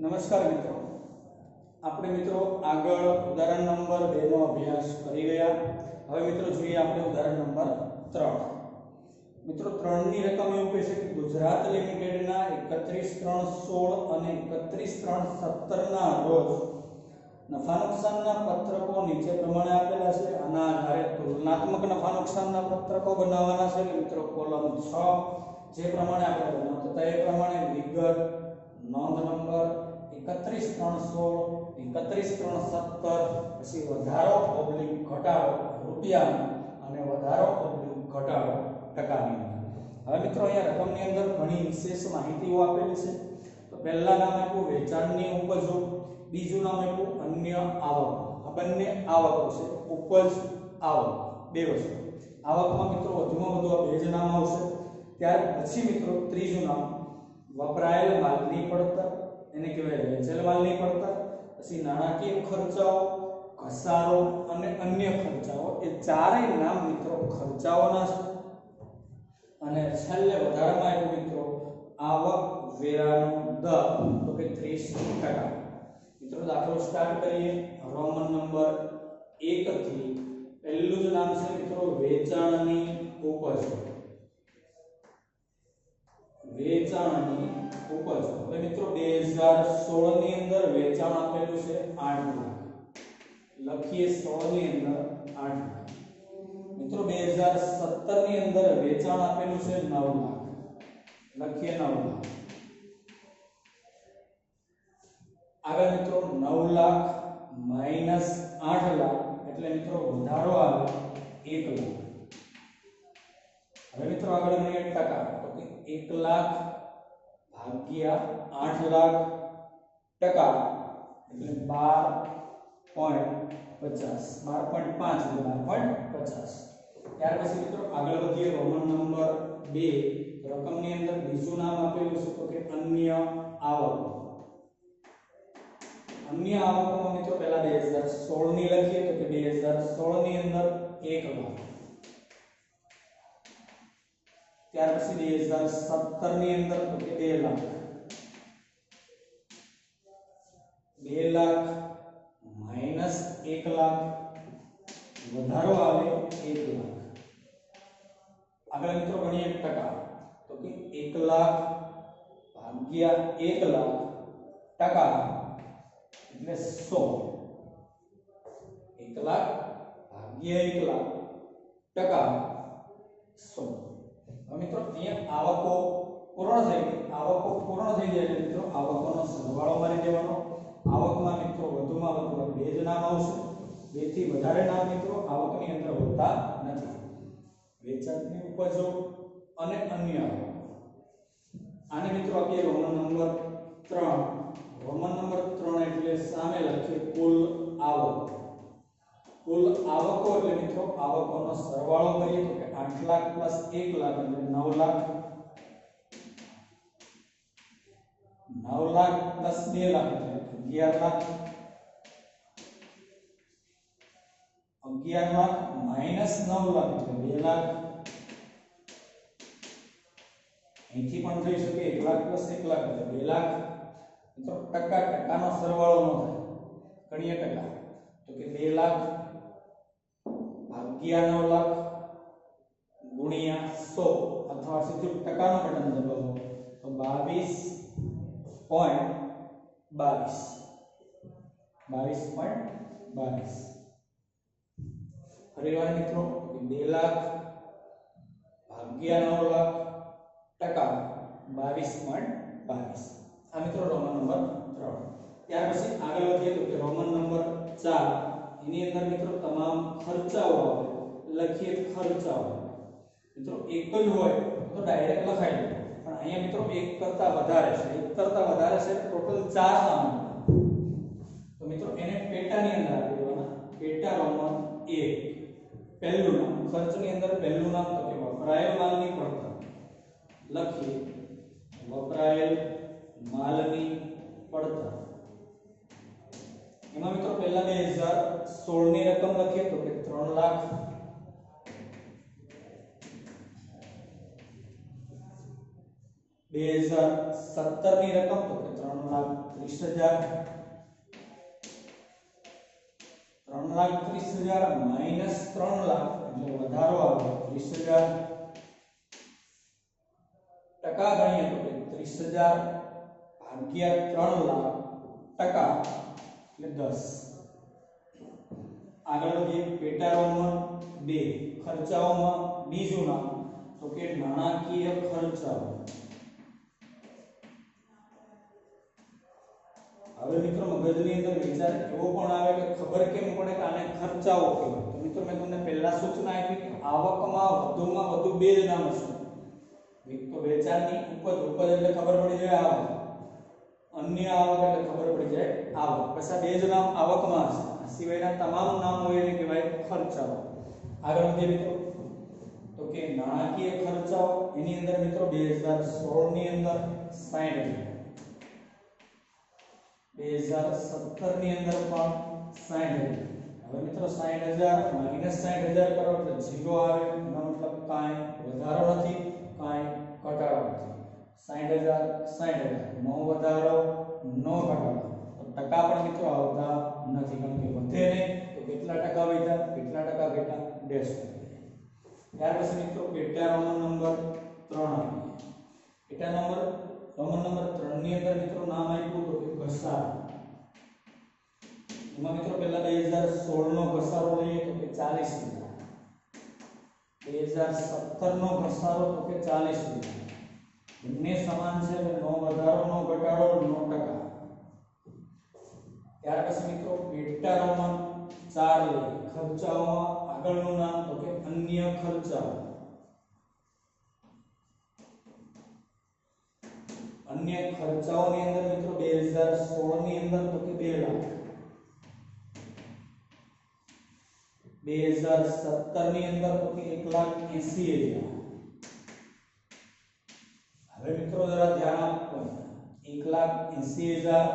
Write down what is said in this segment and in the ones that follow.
નમસ્કાર મિત્રો. આપણે મિત્રો આગળ ઉદાહરણ નંબર 2 નો અભ્યાસ કરી ગયા. હવે મિત્રો જોઈએ આપણે ઉદાહરણ નંબર 3 મિત્રો 3 ની રકમ એવું કહે છે કે ગુજરાત લિમિટેડના 31 3 16 અને 31 3 17 ના રોજ નફા નુકસાનના પત્રકો નીચે પ્રમાણે આપેલા છે. આના આધારે તુલનાત્મક નફા નુકસાનના પત્રકો બનાવવાના છે. મિત્રો કોલમ 6 જે પ્રમાણે આપણે બનાવતા હતા એ પ્રમાણે વિગત નોંધ નંબર 31 316 31 317 પછી વધારો ઓબ્લિક ઘટાડો રૂપિયામાં અને વધારો ઓબ્લિક ઘટાડો ટકાની હવે મિત્રો અહીંયા રકમની અંદર ઘણી વિશેષ માહિતીઓ આપેલી છે. તો પહેલા નામ આપ્યું, વેચાણની ઉપજો. બીજું નામ આપ્યું, અન્ય આવક. આ બંને આવકો છે, ઉપજ, આવક, બે વસ્તુ. આવકમાં મિત્રો વધુમાં વધુ બે જ નામ આવશે. ત્યાર પછી મિત્રો ત્રીજું નામ, વપરાયેલ માલની પડતર. એને કહેવાય વેચેલ માલની પડતર પછી નાણાકીય ખર્ચાઓ, ઘસારો અને અન્ય ખર્ચાઓ, એ ચારેય નામ મિત્રો ખર્ચાઓના છે. અને છેલ્લે વધારામાં આવ્યું મિત્રો, આવક વેરાનો દર, તો કે 30% મિત્રો દાખલો સ્ટાર્ટ કરીએ. રોમન નંબર 1 થી પહેલું જ નામ છે મિત્રો, વેચાણની ઉપજ. વેચાણની ઉપજ હવે મિત્રો 2016 ની અંદર વેચાણ આપેલું છે 8 લાખ. લખીએ 16 ની અંદર 8 લાખ. મિત્રો 2017 ની અંદર વેચાણ આપેલું છે 9 લાખ. લખીએ 9 લાખ. આગળ મિત્રો 9 લાખ માઇનસ 8 લાખ, એટલે મિત્રો વધારો આવે 1 લાખ. હવે મિત્રો આગળ ગણીએ ટકા. તો કે 1 લાખ ભાગ્યા 8 લાખ ટકા એટલે 12 પચાસ, બાર પોઈન્ટ પાંચ એટલે બાર પોઈન્ટ પચાસ. ત્યાર પછી મિત્રો આગળ વધીએ રોમન નંબર બે રકમની અંદર બીજું નામ આપેલું છે, તો કે અન્ય આવક. અન્ય આવકોમાં મિત્રો પહેલા બે હજાર સોળની લખીએ, તો કે બે હજાર સોળની અંદર એક લાખ ત્યાર પછી બે હજાર સત્તરની અંદર તો કે બે લાખ બે લાખ માઇનસ એક લાખ વધારો આવે એક લાખ આગળ મિત્રો ગણીએ ટકા તો કે એક લાખ ભાગ્યા એક લાખ ટકા એટલે સો એક લાખ ભાગ્યા એક લાખ ટકા સો હવે મિત્રો, અહીંયા આવકો પૂર્ણ થઈ ગઈ. આવકો પૂર્ણ થઈ જાય એટલે મિત્રો, આવકોનો સરવાળો મારી દેવાનો. આવકમાં મિત્રો વધુમાં વધુ બે જ નામ આવશે. બેથી વધારે નામ મિત્રો આવકની અંદર હોતા નથી. વેચાણની ઉપજો અને અન્ય. આને મિત્રો આપીએ રોમન નંબર 3 રોમન નંબર 3 એટલે સામે લખીએ કુલ આવક. કુલ આવકો એટલે મિત્રો આવકોનો સરવાળો કરીએ તો કે 8 લાખ 1 લાખ એટલે 9 લાખ. 9 લાખ 2 લાખ એટલે અગિયાર લાખ. અગિયાર લાખ માઇનસ નવ લાખ એટલે બે લાખ. અહીંથી પણ થઈ શકે એક લાખ પ્લસ એક લાખ એટલે બે લાખ. તો ટકા ટકાનો સરવાળો ન થાય. ગણીએ ટકા. તો કે બે લાખ નવ લાખ ગુણ્યા સો અથવા સીધું ટકાનો બટન દબાવો તો બાવીસ પોઈન્ટ બાવીસ. બાવીસ પોઈન્ટ બાવીસ. ફરીવાર મિત્રો બે લાખ ભાગ્યા નવ લાખ ટકા બાવીસ પોઈન્ટ બાવીસ. આ મિત્રો રોમન નંબર ત્રણ. ત્યાર પછી આગળ વધીએ તો કે રોમન નંબર ચાર. એની અંદર મિત્રો તમામ ખર્ચાઓ આવે. લખીએ ખર્ચાઓ મિત્રો, એક જ હોય તો ડાયરેક્ટ લખાઈ દે. પણ અહીંયા મિત્રો, એક કરતા વધારે છે. એક કરતા વધારે છે ટોટલ ચાર નામ તો મિત્રો, એને પેટાની અંદર આપી દેવાના. પેટા રોમન એક. પહેલું નામ. ખર્ચની અંદર પહેલું નામ તો કે વપરાયેલ માલની પડતર. લખીએ. વપરાયેલ માલની પડતર. એમાં મિત્રો, પહેલા 2016 ની રકમ લખીએ તો કે 3 લાખ બે હજાર સત્તરની રકમ, તો કે ત્રણ લાખ ત્રીસ હજાર. ત્રણ લાખ ત્રીસ હજાર માઇનસ ત્રણ લાખ, એટલે વધારો આવે ત્રીસ હજાર. ટકા ગણીએ તો કે ત્રીસ હજાર ભાગ્યા ત્રણ લાખ ટકા, એટલે દસ. આગળ વધીએ પેટાઓમાં બે, ખર્ચાઓમાં બીજું નામ, તો કે નાણાકીય ખર્ચાઓ. હવે મિત્રો મગજની અંદર વિચાર એવો પણ આવે કે ખબર કેમ પડે કે આને ખર્ચાઓ કહેવાય તો મિત્રો મેં તમને પહેલા સૂચના આપી કે આવકમાં વધુમાં વધુ બે જ નામ હશે. એક તો વેચાણની ઉપજ ઉપજ એટલે ખબર પડી જાય આવક. અન્ય આવક એટલે ખબર પડી જાય આવક. પછી બે જ નામ આવકમાં હશે. આ સિવાયના તમામ નામ હોય એને કહેવાય ખર્ચાઓ. આગળ વધીએ મિત્રો. તો કે નાણાકીય ખર્ચાઓ, એની અંદર મિત્રો 2016 ની અંદર 60 2017 ની અંદર પણ 60 હવે મિત્રો 60000 માઇનસ 60000 કરો એટલે ઝીરો આવે. એનો મતલબ કાંઈ વધારો નથી, કાંઈ ઘટાડો નથી. 60000 60000 નો વધારો, નો ઘટાડો. તો ટકા પણ મિત્રો આવતા નથી કારણ કે વધે નહીં. તો કેટલા ટકા વધ્યા? કેટલા ટકા ઘટ્યા? ડેશ ત્યાર પછી મિત્રો પેટા રોમન નંબર 3 આવે પેટા નંબર, રોમન નંબર 3 ની અંદર મિત્રો નામ આપ્યું તો ઘસારો. એમાં મિત્રો પહેલા 2016 નો ઘસારો લઈએ તો કે 40 હજાર સત્તર નો ઘસારો તો કે ચાલીસ રૂપિયા. બંને સમાન છે નો વધારો, નો ઘટાડો, નો ટકા ત્યાર પછી મિત્રો પેટારોમાં ચાર લઈએ. ખર્ચાઓમાં આગળનું નામ તો કે અન્ય ખર્ચાઓ. અન્ય ખર્ચાઓની અંદર મિત્રો 2016 ની અંદર તો કે 2 લાખ 2017 ની અંદર તો કે 1 લાખ 80 હજાર હવે મિત્રો જરા ધ્યાન આપવાનું 1 લાખ 80 હજાર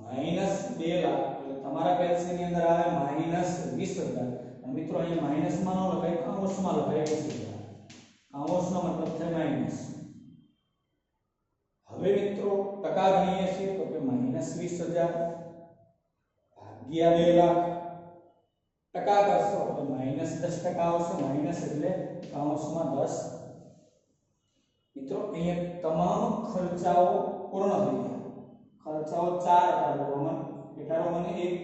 માઇનસ 2 લાખ એટલે તમારા પેન્સિલની અંદર આવે માઇનસ 20 હજાર અને મિત્રો અહીંયા માઇનસમાં ન લખાય કાઉન્સમાં લખાય 20 હજાર કાઉન્સનો મતલબ થાય માઇનસ હવે મિત્રો, ટકા ગણીએ છીએ તો કે માઇનસ 20000 ભાગ્યા બે લાખ. ટકા કરશો તો માઇનસ દસ ટકા આવશે માઇનસ એટલે કાઉન્સમાં દસ. મિત્રો, અહીંયા તમામ ખર્ચાઓ પૂર્ણ થઈ ગયા. ખર્ચાઓ ચાર હતા રોમન એટા રોમન એક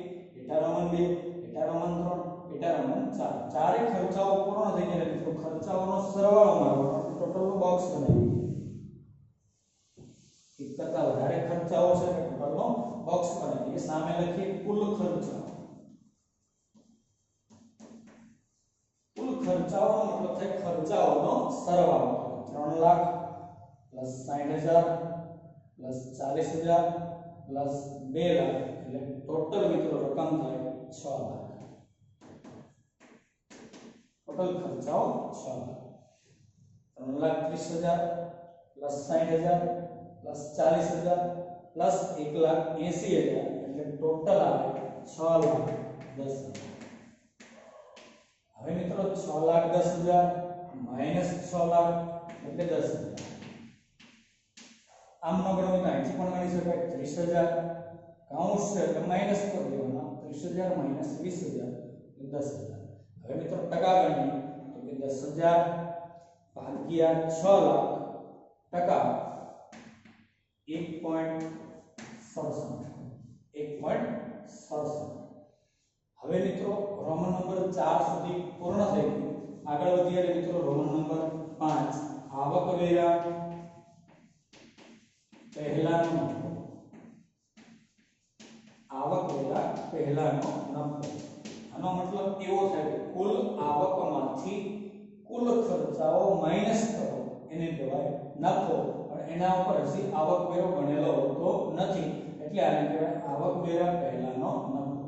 એટા રોમન બે એટા રોમન ત્રણ એટા રોમન ચાર. ચારે ખર્ચાઓ પૂર્ણ થઈ ગયા. મિત્રો, ખર્ચાઓનો સરવાળો મારો ટોટલ બોક્સ બનાવી એક કરતા વધારે આવશે છે બોક્સ બનાવીએ સામે લખીએ કુલ ખર્ચાઓ કુલ ખર્ચાઓનો મતલબ થાય ખર્ચાઓનો સરવાળો. 3 lakh plus 60000 plus 40000 plus 2 lakh. એટલે ટોટલ મિત્રો રકમ થાય 6 લાખ. ટોટલ ખર્ચાઓ 6 lakh. 3 lakh 30000 plus 60000 plus 40000 plus 1 lakh 80000 એટલે ટોટલ આવે 6 લાખ 10 હજાર હવે મિત્રો 6 લાખ 10 હજાર માઇનસ 6 લાખ એટલે 10 હજાર આમ ન ગણો તો અહીંથી પણ ગણી શકાય 30000 કાઉન્સ છે એટલે માઇનસ કરી દેવાના 30000 માઇનસ 20000 એટલે 10000 હવે મિત્રો ટકા ગણીએ તો કે 10000 ભાગ્યા 6 લાખ ટકા 1.67 1.67 હવે મિત્રો રોમન નંબર ચાર સુધી પૂર્ણ થઈ ગયું. આગળ વધીએ એટલે મિત્રો રોમન નંબર પાંચ. આવક વેરા પહેલાનો આવક વેરા પહેલાનો નફો. આનો મતલબ એવો થાય કે કુલ આવકમાંથી કુલ ખર્ચાઓ માઇનસ એને કહેવાય નફો. પણ એના ઉપર હજી આવક વેરો ગણેલો હોતો નથી. એટલે આને કહેવાય આવક વેરા પહેલાનો નફો.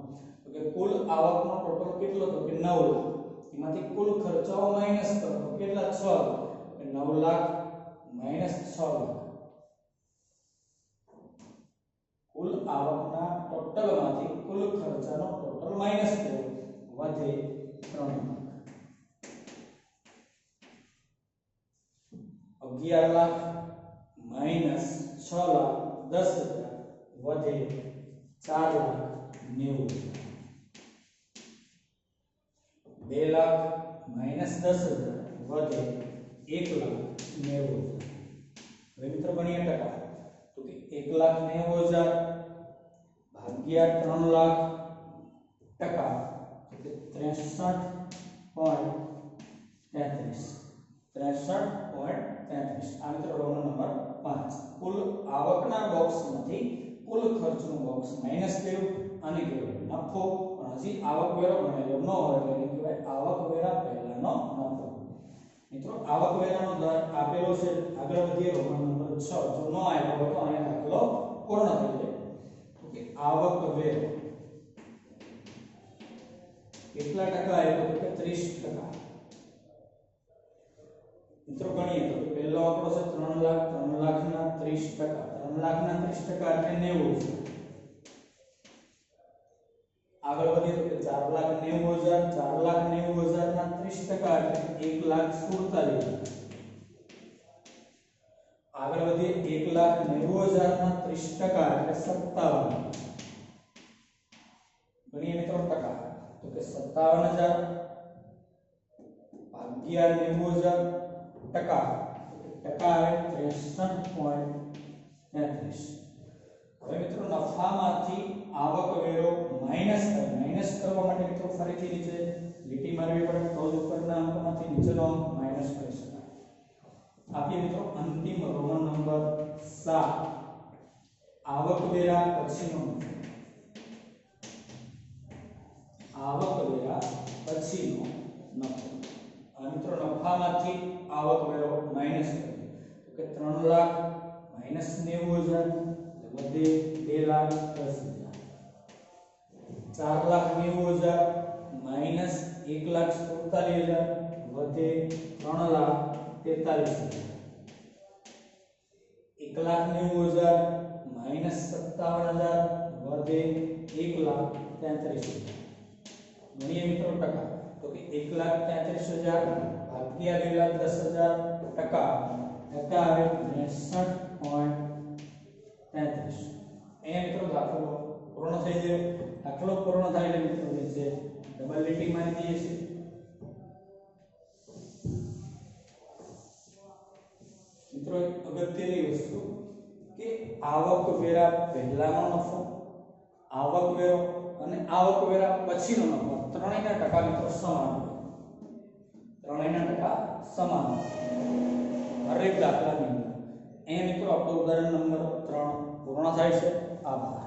તો કે કુલ આવકનો ટોટલ કેટલો તો કે 9 લાખ એમાંથી કુલ ખર્ચાઓ માઇનસ કરો કેટલા? 6 લાખ કે 9 લાખ માઇનસ 6 લાખ. કુલ આવકના ટોટલમાંથી કુલ ખર્ચાનો ટોટલ માઇનસ કરો વધે 3 લાખ 11 લાખ માઇનસ છ લાખ દસ હજાર વધે ચાર લાખ નેવું હજાર બે લાખ માઇનસ દસ હજાર વધે એક લાખ નેવું હજાર હવે મિત્રો ગણીએ ટકા તો કે એક લાખ નેવું હજાર ભાગ્યા ત્રણ લાખ ટકા તો કે ત્રેસઠ પોઈન્ટ તેત્રીસ ત્રેસઠ પોઈન્ટ તેત્રીસ આ દર આપેલો છે. આગળ વધીએ નંબર 6 જો ન આવ્યો હોય તો અહીંયા દાખલો પૂર્ણ થઈ જાય. આવકવેરો કેટલા ટકા આવ્યો તો કે 30 ટકા. મિત્રો ગણીએ તો કે પહેલો આંકડો છે 3 લાખ 3 લાખના 30 ટકા 3 લાખના 30 ટકા એટલે 90 છે આગળ વધીએ તો કે 4 લાખ 90 હજાર 4 લાખ 90 હજારના 30 ટકા એટલે 1 લાખ 47 હજાર આગળ વધીએ 1 લાખ 90 હજારના 30 ટકા એટલે 57 ગણીએ મિત્રો ટકા તો કે 57000 ભાગ્યા 90000 ટકા. ટકા આવે 63.33 હવે મિત્રો નફામાંથી આવકવેરો માઇનસ કરે માઇનસ કરવા માટે મિત્રો ફરીથી નીચે લીટી મારવી પડે. તો જ ઉપરના અંકમાંથી નીચેનો અંક માઇનસ કરી શકાય. આપીએ મિત્રો અંતિમ રોમન નંબર 7 આવકવેરા પછીનો આવકવેરા પછીનો નફો. મિત્રો નફામાંથી આવકવેરો માઇનસ કરીએ તો કે 3 લાખ માઇનસ 90000 વધે 2 લાખ 10000 4 લાખ 90000 માઇનસ 1 લાખ 47000 વધે 3 લાખ 43000 1 લાખ 90000 માઇનસ 57000 વધે 1 લાખ 33000 ગણીએ મિત્રો ટકા તો કે 1 લાખ 33000 ભાગ્યા 2 લાખ 10000 ટકા ટકા આવે 63.33 અહીંયા મિત્રો દાખલો પૂર્ણ થઈ જાય દાખલો પૂર્ણ થાય એટલે મિત્રો નીચે ડબલ લીટી મારી દઈએ છીએ. મિત્રો, એક અગત્યની વસ્તુ કે આવક વેરા પહેલાનો નફો, આવક વેરો અને આવક વેરા પછીનો નફો, ત્રણેયના ટકા મિત્રો સમાન. ત્રણેયના ટકા સમાન. હરેક દાખલાની અંદર. એ મિત્રો આપણો ઉદાહરણ નંબર ત્રણ પૂર્ણ થાય છે. આભાર.